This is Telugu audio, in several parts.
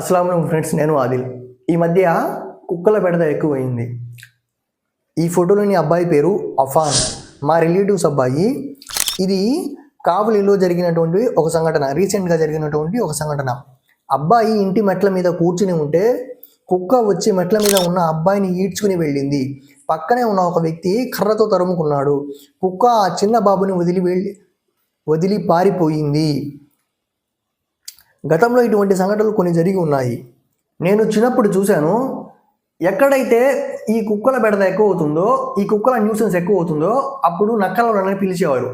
అస్సలం ఫ్రెండ్స్ నేను ఆదిల్. ఈ మధ్య కుక్కల బెడద ఎక్కువైంది. ఈ ఫోటోలోని అబ్బాయి పేరు అఫాన్. మా రిలేటివ్స్ అబ్బాయి. ఇది కావలిలో జరిగినటువంటి ఒక సంఘటన రీసెంట్గా జరిగినటువంటి ఒక సంఘటన. అబ్బాయి ఇంటి మెట్ల మీద కూర్చుని ఉంటే కుక్క వచ్చి మెట్ల మీద ఉన్న అబ్బాయిని ఈడ్చుకుని వెళ్ళింది. పక్కనే ఉన్న ఒక వ్యక్తి కర్రతో తరుముకున్నాడు. కుక్క ఆ చిన్న బాబుని వదిలి వెళ్ళి వదిలి పారిపోయింది. గతంలో ఇటువంటి సంఘటనలు కొన్ని జరిగి ఉన్నాయి. నేను చిన్నప్పుడు చూశాను ఎక్కడైతే ఈ కుక్కల బెడద ఎక్కువ అవుతుందో ఈ కుక్కల న్యూసెన్స్ ఎక్కువ అవుతుందో అప్పుడు నక్కలని పిలిచేవారు.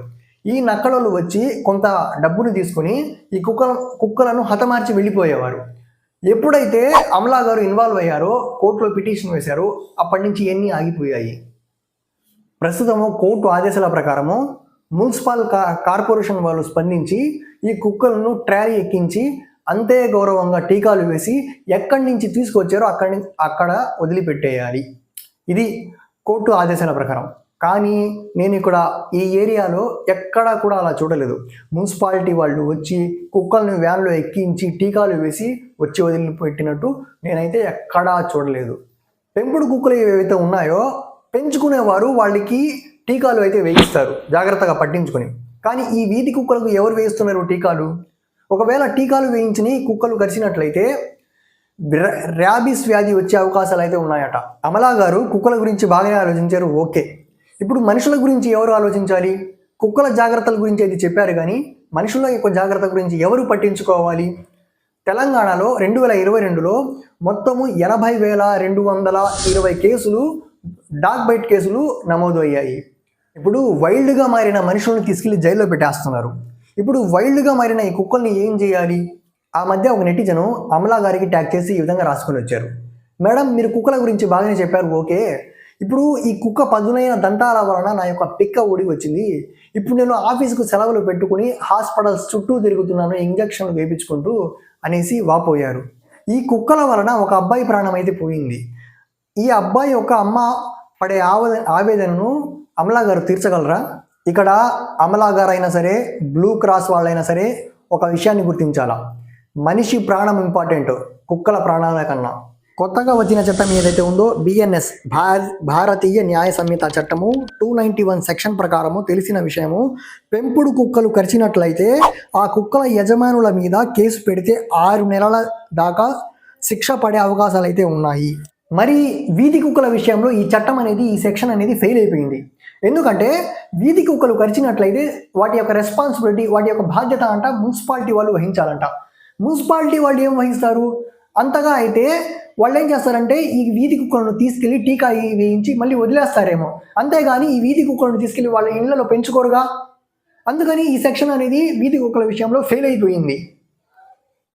ఈ నక్కలలు వచ్చి కొంత డబ్బును తీసుకొని ఈ కుక్కల కుక్కలను హతమార్చి వెళ్ళిపోయేవారు. ఎప్పుడైతే అమలా గారు ఇన్వాల్వ్ అయ్యారో కోర్టులో పిటిషన్ వేశారో అప్పటి నుంచి ఇవన్నీ ఆగిపోయాయి. ప్రస్తుతము కోర్టు ఆదేశాల ప్రకారము మున్సిపల్ కా కార్పొరేషన్ వాళ్ళు స్పందించి ఈ కుక్కలను ట్రాలీ ఎక్కించి అంతే గౌరవంగా టీకాలు వేసి ఎక్కడి నుంచి తీసుకొచ్చారో అక్కడి అక్కడ వదిలిపెట్టేయాలి. ఇది కోర్టు ఆదేశాల ప్రకారం. కానీ నేను ఇక్కడ ఈ ఏరియాలో ఎక్కడా కూడా అలా చూడలేదు. మున్సిపాలిటీ వాళ్ళు వచ్చి కుక్కల్ని వ్యాన్లో ఎక్కించి టీకాలు వేసి వచ్చి వదిలిపెట్టినట్టు నేనైతే ఎక్కడా చూడలేదు. పెంపుడు కుక్కలు ఏవైతే ఉన్నాయో పెంచుకునేవారు వాళ్ళకి టీకాలు అయితే వేయిస్తారు. జాగ్రత్తగా పట్టించుకొని. కానీ ఈ వీధి కుక్కలకు ఎవరు వేయిస్తున్నారు టీకాలు? ఒకవేళ టీకాలు వేయించిన కుక్కలు కరిచినట్లయితే ర్యాబిస్ వ్యాధి వచ్చే అవకాశాలు అయితే ఉన్నాయట. అమలా గారు కుక్కల గురించి బాగానే ఆలోచించారు ఓకే. ఇప్పుడు మనుషుల గురించి ఎవరు ఆలోచించాలి? కుక్కల జాగ్రత్తల గురించి అయితే చెప్పారు కానీ మనుషుల యొక్క జాగ్రత్త గురించి ఎవరు పట్టించుకోవాలి? తెలంగాణలో రెండు వేల ఇరవై రెండులో మొత్తము ఎనభై వేల రెండు వందల ఇరవై కేసులు డాగ్ బైట్ కేసులు నమోదు అయ్యాయి ఇప్పుడు వైల్డ్గా మారిన మనుషులను తీసుకెళ్ళి జైల్లో పెట్టేస్తున్నారు. ఇప్పుడు వైల్డ్గా మారిన ఈ కుక్కల్ని ఏం చేయాలి? ఆ మధ్య ఒక నెటిజను అమలా గారికి ట్యాగ్ చేసి ఈ విధంగా రాసుకొని వచ్చారు. మేడం మీరు కుక్కల గురించి బాగానే చెప్పారు ఓకే. ఇప్పుడు ఈ కుక్క పదునైన దంతాల వలన నా యొక్క పిక్క ఊడి వచ్చింది. ఇప్పుడు నేను ఆఫీస్కు సెలవులు పెట్టుకుని హాస్పిటల్స్ చుట్టూ తిరుగుతున్నాను ఇంజక్షన్లు వేయించుకుంటూ అనేసి వాపోయారు. ఈ కుక్కల వలన ఒక అబ్బాయి ప్రాణం అయితే పోయింది. ఈ అబ్బాయి యొక్క అమ్మ పడే ఆవేదన ఆవేదనను అమలా గారు తీర్చగలరా? ఇక్కడ అమలా గారు అయినా సరే బ్లూ క్రాస్ వాళ్ళైనా సరే ఒక విషయాన్ని గుర్తించాలా? మనిషి ప్రాణం ఇంపార్టెంట్ కుక్కల ప్రాణాల కన్నా. కొత్తగా వచ్చిన చట్టం ఏదైతే ఉందో బిఎన్ఎస్ భారతీయ న్యాయ సంహిత చట్టము టూ నైంటీ వన్ సెక్షన్ ప్రకారము తెలిసిన విషయము. పెంపుడు కుక్కలు కరిచినట్లయితే ఆ కుక్కల యజమానుల మీద కేసు పెడితే ఆరు నెలల దాకా శిక్ష పడే అవకాశాలు అయితే ఉన్నాయి. మరి వీధి కుక్కల విషయంలో ఈ చట్టం అనేది ఈ సెక్షన్ అనేది ఫెయిల్ అయిపోయింది. ఎందుకంటే వీధి కుక్కలు కరిచినట్లయితే వాటి యొక్క రెస్పాన్సిబిలిటీ వాటి యొక్క బాధ్యత అంట మున్సిపాలిటీ వాళ్ళు వహించాలంట. మున్సిపాలిటీ వాళ్ళు ఏం వహిస్తారు? అంతగా అయితే వాళ్ళు ఏం చేస్తారంటే ఈ వీధి కుక్కలను తీసుకెళ్ళి టీకా వేయించి మళ్ళీ వదిలేస్తారేమో. అంతేగాని ఈ వీధి కుక్కలను తీసుకెళ్ళి వాళ్ళ ఇళ్ళలో పెంచుకోరుగా? అందుకని ఈ సెక్షన్ అనేది వీధి కుక్కల విషయంలో ఫెయిల్ అయిపోయింది.